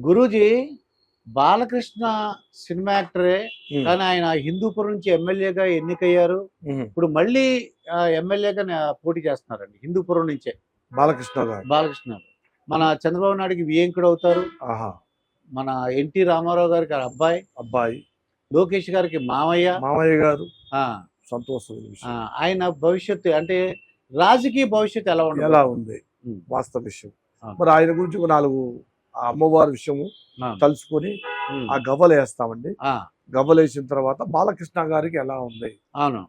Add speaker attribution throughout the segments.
Speaker 1: Guruji Balakrishna cinema యాక్టరే కానీ ఆయన హిందూపురం నుంచి ఎమ్మెల్యేగా ఎన్నికయ్యారు. ఇప్పుడు మళ్ళీ ఎమ్మెల్యేగా పోటీ చేస్తున్నారండి హిందూపురం నుంచే.
Speaker 2: బాలకృష్ణ గారు.
Speaker 1: బాలకృష్ణ. మన చంద్రబాబు నాయుడుకి వియంకుడు అవుతారు.
Speaker 2: ఆహా.
Speaker 1: మన ఎన్టీ రామారావు గారికి అబ్బాయి.
Speaker 2: అబ్బాయి.
Speaker 1: లోకేష్ గారికి మామయ్య.
Speaker 2: మామయ్య గారు.
Speaker 1: ఆ,
Speaker 2: సంతోషం
Speaker 1: ఆయన భవిష్యత్తు అంటే రాజకీయ భవిష్యత్తు ఎలా ఉండదు
Speaker 2: ఎలా ఉంది. వాస్తవ విషయం. మరి ఆయన గురించి ఒక నాలుగు ఆ అమ్మవారి విషయము తలుచుకొని ఆ గవ్వలు వేస్తామండి. గవ్వలు వేసిన తర్వాత బాలకృష్ణ గారికి ఎలా ఉంది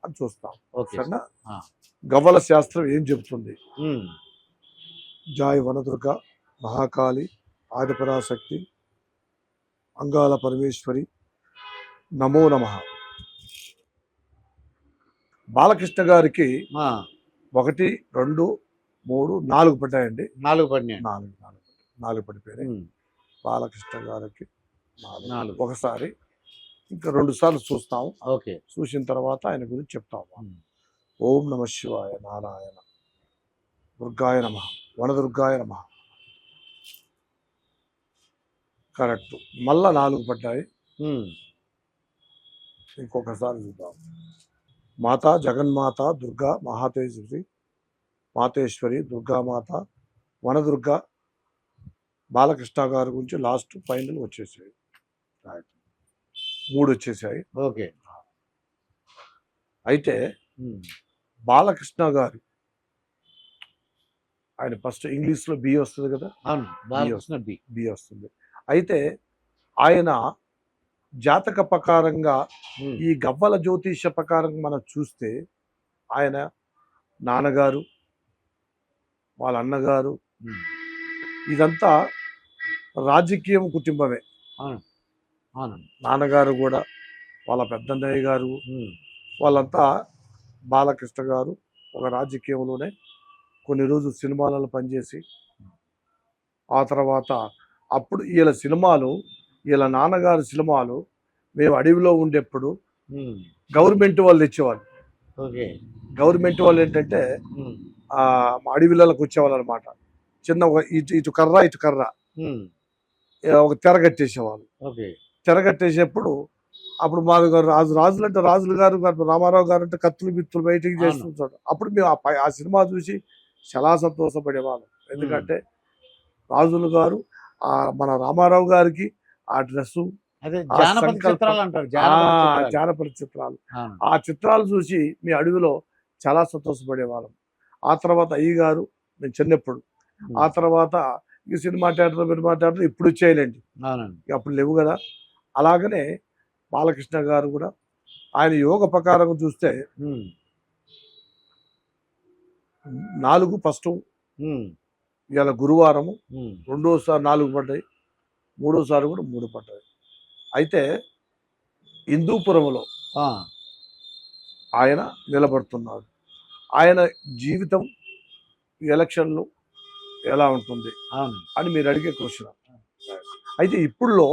Speaker 2: అని చూస్తాం. సరేనా. గవ్వల శాస్త్రం ఏం చెబుతుంది? జాయ్ వనదుర్గ మహాకాళి ఆదిపరాశక్తి అంగాల పరమేశ్వరి నమో నమ. బాలకృష్ణ గారికి ఒకటి రెండు మూడు నాలుగు పడ్డాయండి.
Speaker 1: నాలుగు పడినాయి.
Speaker 2: నాలుగు నాలుగు. నాలుగు పడిపోయినాయి. బాలకృష్ణ గారికి నాలుగు. ఒకసారి ఇంకా రెండు సార్లు చూస్తాం
Speaker 1: ఓకే.
Speaker 2: చూసిన తర్వాత ఆయన గురించి చెప్తాం ఓం నమ శివాయ నారాయణ. దుర్గాయ నమ. వనదుర్గాయ నమ. కరెక్ట్. మళ్ళా నాలుగు పడ్డాయి. ఇంకొకసారి చూద్దాం. మాతా జగన్మాత దుర్గా మహాతేశ్వరి మాతేశ్వరి దుర్గామాత వనదుర్గ బాలకృష్ణ గారి గురించి లాస్ట్ ఫైనల్ వచ్చేసాయి. మూడు వచ్చేసాయి.
Speaker 1: ఓకే.
Speaker 2: అయితే బాలకృష్ణ గారు ఆయన ఫస్ట్ ఇంగ్లీష్లో బి వస్తుంది కదా?
Speaker 1: బాలకృష్ణ బి.
Speaker 2: బి వస్తుంది. అయితే ఆయన జాతక ప్రకారంగా ఈ గవ్వల జ్యోతిష ప్రకారం మనం చూస్తే ఆయన నాన్నగారు వాళ్ళ అన్నగారు ఇదంతా రాజకీయం కుటుంబమే. నాన్నగారు కూడా వాళ్ళ పెద్దన్నయ్య గారు వాళ్ళంతా బాలకృష్ణ గారు ఒక రాజకీయంలోనే కొన్ని రోజులు సినిమాలలో పనిచేసి ఆ తర్వాత అప్పుడు వీళ్ళ సినిమాలు వీళ్ళ నాన్నగారి సినిమాలు మేము అడవిలో ఉండేప్పుడు గవర్నమెంట్ వాళ్ళు తెచ్చేవాళ్ళు.
Speaker 1: ఓకే.
Speaker 2: గవర్నమెంట్ వాళ్ళు ఏంటంటే అడవిలకు వచ్చేవాళ్ళు అనమాట చిన్న ఒక ఇటు ఇటు కర్ర ఇటు కర్ర. ఒక తెర కట్టేసేవాళ్ళు.
Speaker 1: ఓకే.
Speaker 2: తెర కట్టేసేప్పుడు అప్పుడు మా గారు రాజు రాజులు అంటే రాజులు గారు రామారావు గారు అంటే కత్తులు బిత్తులు బయటికి. చేస్తుంటాడు అప్పుడు మేము ఆ సినిమా చూసి చాలా సంతోషపడేవాళ్ళం. ఎందుకంటే రాజులు గారు ఆ మన రామారావు గారికి ఆ డ్రెస్సు
Speaker 1: జానపద. చిత్రాలు
Speaker 2: ఆ
Speaker 1: చిత్రాలు.
Speaker 2: చూసి మీ అడవిలో చాలా సంతోషపడేవాళ్ళం. ఆ తర్వాత అయ్య గారు నేను చిన్నప్పుడు ఆ తర్వాత ఈ సినిమా థియేటర్ సినిమా థియేటర్ ఇప్పుడు వచ్చేయాలండి అప్పుడు లేవు కదా. అలాగనే బాలకృష్ణ గారు కూడా ఆయన యోగ ప్రకారం చూస్తే నాలుగు ఫస్ట్ ఇవాళ గురువారము రెండోసారి నాలుగు పడ్డాయి మూడోసారి కూడా మూడు పడ్డాయి. అయితే హిందూపురంలో ఆయన నిలబడుతున్నాడు ఆయన జీవితం ఎలక్షన్లు ఎలా ఉంటుంది అని మీరు అడిగే క్వశ్చన్. అయితే ఇప్పుడులో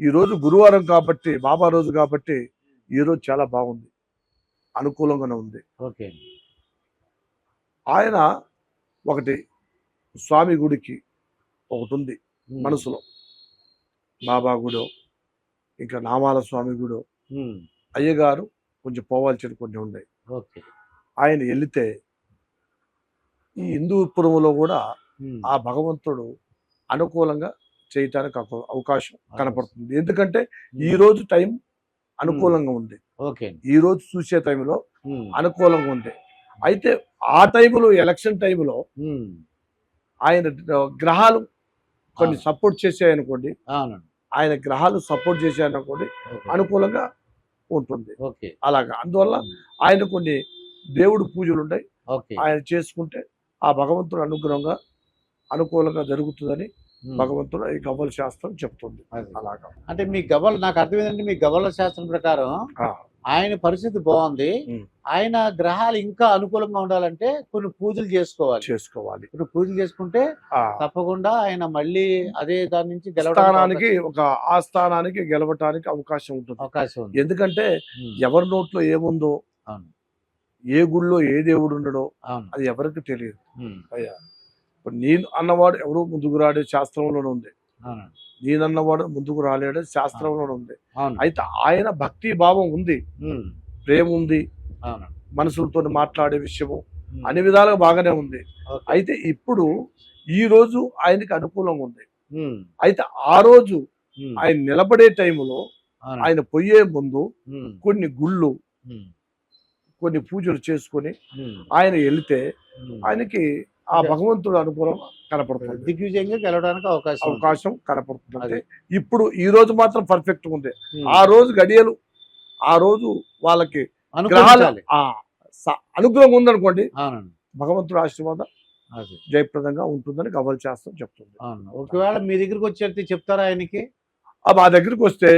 Speaker 2: ఈరోజు గురువారం కాబట్టి బాబా రోజు కాబట్టి ఈరోజు చాలా బాగుంది. అనుకూలంగానే ఉంది.
Speaker 1: ఓకే
Speaker 2: ఆయన ఒకటి స్వామి గుడికి ఒకటి ఉంది మనసులో. బాబా గుడో ఇంకా నామాల స్వామి గుడో అయ్యగారు కొంచెం పోవాల్సిన కొన్ని ఉన్నాయి.
Speaker 1: ఓకే.
Speaker 2: ఆయన వెళితే ఈ హిందూపురంలో కూడా ఆ భగవంతుడు అనుకూలంగా చేయటానికి ఒక అవకాశం కనపడుతుంది. ఎందుకంటే ఈ రోజు టైం అనుకూలంగా ఉంది.
Speaker 1: ఓకే.
Speaker 2: ఈ రోజు చూసే టైంలో అనుకూలంగా ఉంది. అయితే ఆ టైంలో ఎలక్షన్ టైంలో ఆయన గ్రహాలు కొన్ని. సపోర్ట్ చేసాయనుకోండి ఆయన గ్రహాలు సపోర్ట్ చేశాయనుకోండి
Speaker 1: ఓకే.
Speaker 2: అనుకూలంగా ఉంటుంది.
Speaker 1: ఓకే.
Speaker 2: అలాగా. అందువల్ల ఆయన కొన్ని దేవుడు పూజలు ఉంటాయి
Speaker 1: ఓకే.
Speaker 2: ఆయన చేసుకుంటే ఆ భగవంతుడు అనుగ్రహంగా అనుకూలంగా జరుగుతుందని భగవంతుడు ఈ గవ్వల శాస్త్రం చెప్తుంది. అలాగా.
Speaker 1: అంటే మీ గవ్వల నాకు అర్థమైందంటే మీ గవ్వల శాస్త్రం ప్రకారం ఆయన పరిస్థితి బాగుంది. ఆయన గ్రహాలు ఇంకా అనుకూలంగా ఉండాలంటే కొన్ని పూజలు చేసుకోవాలి.
Speaker 2: చేసుకోవాలి.
Speaker 1: ఇప్పుడు పూజలు చేసుకుంటే తప్పకుండా ఆయన మళ్ళీ అదే దాని నుంచి గెలవడానికి
Speaker 2: ఒక ఆ స్థానానికి గెలవటానికి అవకాశం ఉంటుంది.
Speaker 1: అవకాశం ఉంది.
Speaker 2: ఎందుకంటే ఎవరి నోట్లో ఏముందో ఏ గుళ్ళో ఏ దేవుడు ఉండడో అది ఎవరికి తెలియదు. అయ్యా. ఇప్పుడు నేను అన్నవాడు ఎవరో ముందుకు రాడే శాస్త్రంలోనే ఉంది.
Speaker 1: అవునండి.
Speaker 2: నేనన్నవాడు ముందుకు రాలేడు శాస్త్రంలో ఉంది. అయితే ఆయన భక్తి భావం ఉంది. ప్రేమ ఉంది. మనుషులతో మాట్లాడే విషయము అన్ని విధాలుగా బాగానే ఉంది. అయితే ఇప్పుడు ఈ రోజు ఆయనకి అనుకూలంగా ఉంది. అయితే ఆ రోజు ఆయన నిలబడే టైంలో. ఆయన పోయే ముందు కొన్ని గుళ్ళు కొన్ని పూజలు చేసుకొని ఆయన వెళితే. ఆయనకి ఆ భగవంతుడు అనుకూలం కనపడుతుంది.
Speaker 1: దిగ్విజయంగా గెలవడానికి అవకాశం.
Speaker 2: అవకాశం కనపడుతుంది. ఇప్పుడు ఈ రోజు మాత్రం పర్ఫెక్ట్ ఉంది. ఆ రోజు గడియలు ఆ రోజు వాళ్ళకి అనుగ్రహం ఉందనుకోండి భగవంతుడు ఆశీర్వాదం జయప్రదంగా ఉంటుందని గవల్ శాస్త్రం చెప్తుంది.
Speaker 1: ఒకవేళ మీ దగ్గరికి వచ్చేది చెప్తారా ఆయనకి?
Speaker 2: ఆ మా దగ్గరికి వస్తే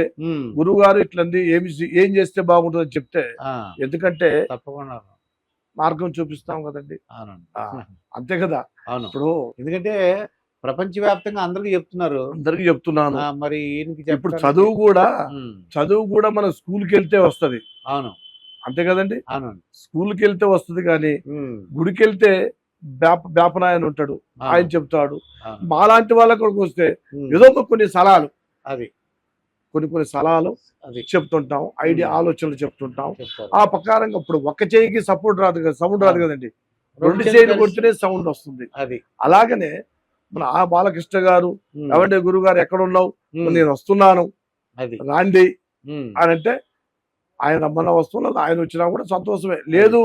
Speaker 2: గురువు గారు ఇట్లంది ఏమి ఏం చేస్తే బాగుంటుందని చెప్తే ఎందుకంటే
Speaker 1: తప్పకుండా
Speaker 2: మార్గం చూపిస్తాం కదండి. అంతే కదా.
Speaker 1: అవును.
Speaker 2: ఇప్పుడు
Speaker 1: ఎందుకంటే ప్రపంచవ్యాప్తంగా అందరికీ చెప్తున్నారు.
Speaker 2: అందరికి చెప్తున్నాను.
Speaker 1: మరి
Speaker 2: ఇప్పుడు చదువు కూడా చదువు కూడా మన స్కూల్కి వెళ్తే వస్తది.
Speaker 1: అవును.
Speaker 2: అంతే కదండి.
Speaker 1: అవునండి.
Speaker 2: స్కూల్కి వెళ్తే వస్తుంది కానీ గుడికి వెళ్తే బ్యాప బ్యాపనాయన ఉంటాడు. ఆయన చెప్తాడు. మాలాంటి వాళ్ళకి వస్తే
Speaker 1: ఉమ్,
Speaker 2: ఏదో ఒక కొన్ని సలహాలు.
Speaker 1: అది.
Speaker 2: కొన్ని కొన్ని సలహాలు
Speaker 1: అది
Speaker 2: చెప్తుంటాం ఐడియా. ఆలోచనలు చెప్తుంటాం. ఆ ప్రకారంగా ఇప్పుడు ఒక్క చేయికి సపోర్ట్ రాదు కదా సౌండ్ రాదు. కదండి.
Speaker 1: రెండు చేతులు కలిసి-
Speaker 2: కొడితేనే సౌండ్ వస్తుంది.
Speaker 1: అది.
Speaker 2: అలాగనే మన ఆ బాలకృష్ణ గారు ఎవండి గురువు గారు ఎక్కడ ఉన్నావు నేను వస్తున్నాను. రాండి. అని అంటే ఆయన రమ్మన్న వస్తువులు ఆయన వచ్చినా కూడా సంతోషమే. లేదు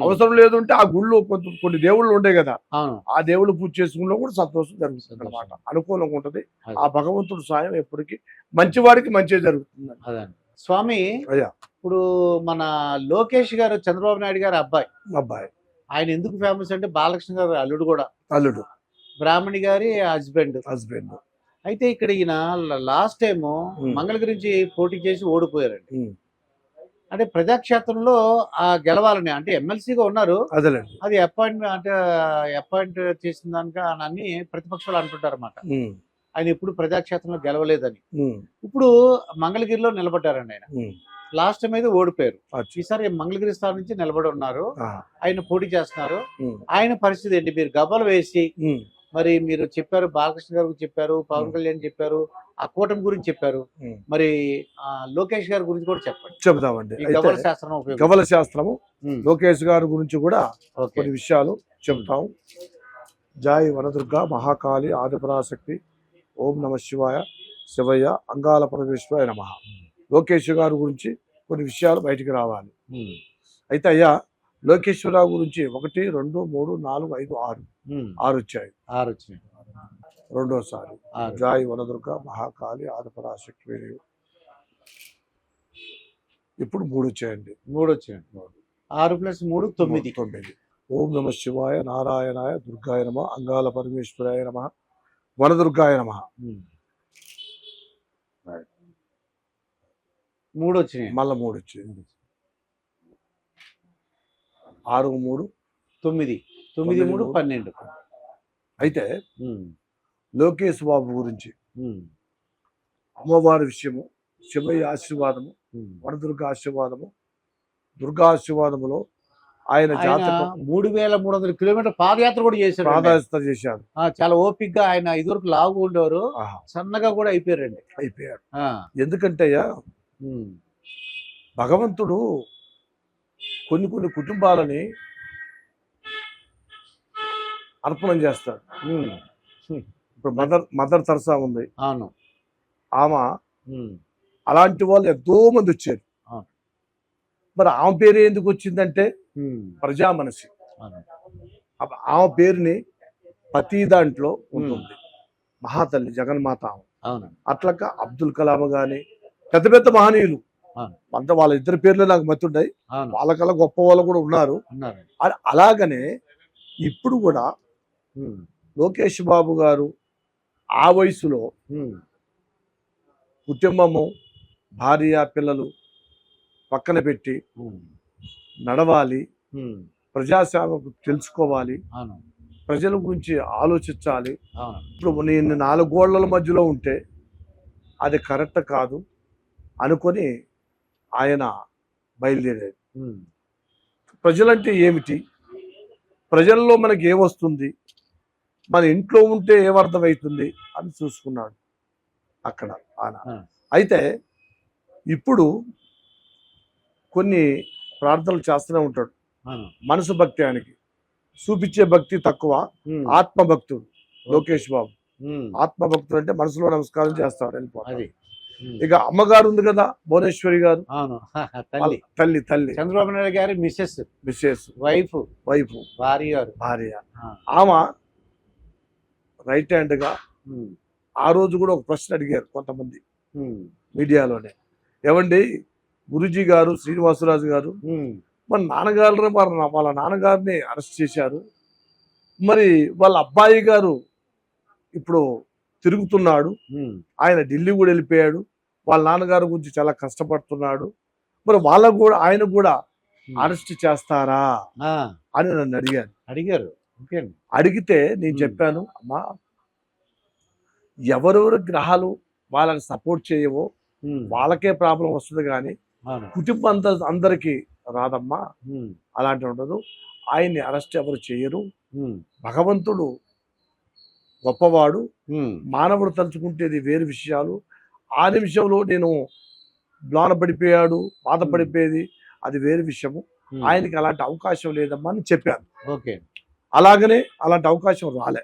Speaker 2: అవసరం లేదు అంటే ఆ గుళ్ళు కొంత కొన్ని దేవుళ్ళు ఉండే కదా ఆ దేవుళ్ళు పూజ చేసుకున్నా కూడా సంతోషం జరుగుతుంది. అనమాట అనుకూలంగా ఉంటది. ఆ భగవంతుడు సాయం ఎప్పటికీ మంచివాడికి మంచి జరుగుతుంది.
Speaker 1: స్వామి. ఇప్పుడు మన లోకేష్ గారు చంద్రబాబు నాయుడు గారు అబ్బాయి.
Speaker 2: అబ్బాయి.
Speaker 1: ఆయన ఎందుకు ఫేమస్ అంటే బాలకృష్ణ గారు అల్లుడు కూడా.
Speaker 2: అల్లుడు.
Speaker 1: బ్రాహ్మణి గారి హస్బెండ్
Speaker 2: హస్బెండ్
Speaker 1: అయితే ఇక్కడ ఈయన లాస్ట్ టైం
Speaker 2: ఉమ్.
Speaker 1: మంగళగిరి నుంచి పోటీ చేసి ఓడిపోయారండి. అంటే ప్రజాక్షేత్రంలో ఆ గెలవాలని అంటే ఎమ్మెల్సీగా ఉన్నారు
Speaker 2: అదేలేండి
Speaker 1: అది అపాయింట్ అంటే అపాయింట్ చేసిన దానిక అని ప్రతిపక్షాలు అంటుంటారు అన్నమాట. ఆయన ఎప్పుడు ప్రజాక్షేత్రంలో గెలవలేదని. ఇప్పుడు మంగళగిరిలో నిలబడ్డారండి ఆయన. లాస్ట్ టైం అయితే ఓడిపోయారు. ఈసారి మంగళగిరి స్థానం నుంచి నిలబడి ఉన్నారు. ఆయన పోటీ చేస్తున్నారు. ఆయన పరిస్థితి ఏంటి మీరు గబ్బలు వేసి. మరి మీరు చెప్పారు బాలకృష్ణ గారు చెప్పారు పవన్ కళ్యాణ్ చెప్పారు ఆ కూటమి గురించి చెప్పారు. మరి ఆ, లోకేష్ గారి గురించి కూడా చెప్పండి.
Speaker 2: అయితే
Speaker 1: గవ్వల శాస్త్రం
Speaker 2: గవల శాస్త్రము లోకేష్ గారి గురించి కూడా కొన్ని విషయాలు చెప్తాం జాయ్ వనదుర్గ మహాకాళి ఆదిపరాశక్తి. ఓం నమ శివాయ శివయ్య అంగాల పరమేశ్వరాయ నమ. లోకేష్ గారి గురించి కొన్ని విషయాలు బయటికి రావాలి. అయితే అయ్యా లోకేశ్వరరావు గురించి ఒకటి రెండు మూడు నాలుగు ఐదు ఆరు. ఆరు వచ్చాయి.
Speaker 1: ఆరు వచ్చినాయి.
Speaker 2: రెండోసారి. జాయ్ వనదుర్గ మహాకాళి ఆదిపరాశక్తి వీరు. ఇప్పుడు మూడు వచ్చాయండి.
Speaker 1: మూడు వచ్చినాయి ఆరు ప్లస్ మూడు తొమ్మిది.
Speaker 2: తొమ్మిది. ఓం నమ శివాయ నారాయణాయ దుర్గాయ నమ అంగాల పరమేశ్వరాయ నమ వనదుర్గాయ నమ.
Speaker 1: మూడు వచ్చినాయి
Speaker 2: మళ్ళా మూడు వచ్చింది ఆరు మూడు.
Speaker 1: తొమ్మిది. తొమ్మిది మూడు
Speaker 2: మూడు.
Speaker 1: పన్నెండు.
Speaker 2: అయితే లోకేష్ బాబు గురించి. అమ్మవారి విషయము శివయ్య ఆశీర్వాదము
Speaker 1: ఉమ్.
Speaker 2: వనదుర్గ ఆశీర్వాదము దుర్గా ఆశీర్వాదములో ఆయన జాతకం.
Speaker 1: మూడు వేల మూడు వందల కిలోమీటర్ పాదయాత్ర కూడా చేశారు.
Speaker 2: ప్రాధాన్యత చేశాడు
Speaker 1: చాలా ఓపిక్గా ఆయన ఇదివరకు లావుగా ఉండేవారు. సన్నగా కూడా అయిపోయారండి.
Speaker 2: అయిపోయాడు
Speaker 1: ఆ,
Speaker 2: ఎందుకంటే భగవంతుడు కొన్ని కొన్ని కుటుంబాలని అర్పణం చేస్తాడు. ఇప్పుడు మదర్ మదర్ తరసా ఉంది.
Speaker 1: అవును.
Speaker 2: ఆమె అలాంటి వాళ్ళు ఎంతో మంది వచ్చారు. మరి ఆమె పేరు ఎందుకు వచ్చిందంటే ప్రజా మనసి ఆమె పేరుని ప్రతి దాంట్లో ఉంటుంది. మహాతల్లి జగన్మాత ఆమె. అట్లక అబ్దుల్ కలాం గాని పెద్ద పెద్ద మహనీయులు. అంత వాళ్ళ ఇద్దరు పేర్లు నాకు మత్తుంటాయి
Speaker 1: అవును.
Speaker 2: వాళ్ళకల్లా గొప్ప వాళ్ళు కూడా ఉన్నారు. అలాగనే ఇప్పుడు కూడా లోకేష్ బాబు గారు ఆ వయసులో కుటుంబము భార్య పిల్లలు పక్కన పెట్టి నడవాలి ప్రజాసేవకు తెలుసుకోవాలి ప్రజల గురించి ఆలోచించాలి. ఇప్పుడు నేను నాలుగు గోళ్ళ మధ్యలో ఉంటే అది కరెక్ట్ కాదు అనుకొని ఆయన బయలుదేరాడు
Speaker 1: ఉమ్,
Speaker 2: ప్రజలంటే ఏమిటి? ప్రజల్లో మనకి ఏమొస్తుంది మన ఇంట్లో ఉంటే ఏమర్థమవుతుంది అని చూసుకున్నాడు అక్కడ ఆయన. అయితే ఇప్పుడు కొన్ని ప్రార్థనలు చేస్తూనే ఉంటాడు. మనసు భక్తి ఆయనకి. చూపించే భక్తి తక్కువ. ఆత్మభక్తుడు లోకేష్ బాబు. ఆత్మభక్తుడు అంటే మనసులో నమస్కారం చేస్తాడు వెళ్ళిపోతాడు. ఇక అమ్మగారు ఉంది కదా భువనేశ్వరి గారు.
Speaker 1: తల్లి.
Speaker 2: తల్లి తల్లి.
Speaker 1: చంద్రబాబు నాయుడు గారి మిస్సెస్.
Speaker 2: మిస్సెస్.
Speaker 1: వైఫ్.
Speaker 2: వైఫ్.
Speaker 1: భార్య
Speaker 2: భార్య. ఆమె రైట్ హ్యాండ్గా
Speaker 1: ఉమ్.
Speaker 2: ఆ రోజు కూడా ఒక ప్రశ్న అడిగారు కొంతమంది. మీడియాలోనే ఏమండి గురుజీ గారు శ్రీనివాసరాజు గారు. మన నాన్నగారు వాళ్ళ నాన్నగారిని అరెస్ట్ చేశారు మరి వాళ్ళ అబ్బాయి గారు ఇప్పుడు తిరుగుతున్నాడు. ఆయన ఢిల్లీ కూడా వెళ్ళిపోయాడు వాళ్ళ నాన్నగారి గురించి చాలా కష్టపడుతున్నాడు మరి వాళ్ళకు కూడా ఆయన కూడా. అరెస్ట్ చేస్తారా అని నన్ను అడిగారు
Speaker 1: అడిగారు
Speaker 2: అడిగితే నేను. చెప్పాను అమ్మా ఎవరెవరు గ్రహాలు వాళ్ళకి సపోర్ట్ చేయవో. వాళ్ళకే ప్రాబ్లం వస్తుంది కానీ కుటుంబం అంత అందరికీ రాదమ్మా. అలాంటి ఉండదు ఆయన్ని అరెస్ట్ ఎవరు చేయరు. భగవంతుడు గొప్పవాడు. మానవుడు తలుచుకుంటేది వేరు విషయాలు ఆ నిమిషంలో నేను మ్లాన పడిపోయాడు బాధపడిపోయేది అది వేరు విషయము. ఆయనకి అలాంటి అవకాశం లేదమ్మా అని చెప్పాను
Speaker 1: ఓకే
Speaker 2: అలాగనే అలాంటి అవకాశం రాలే.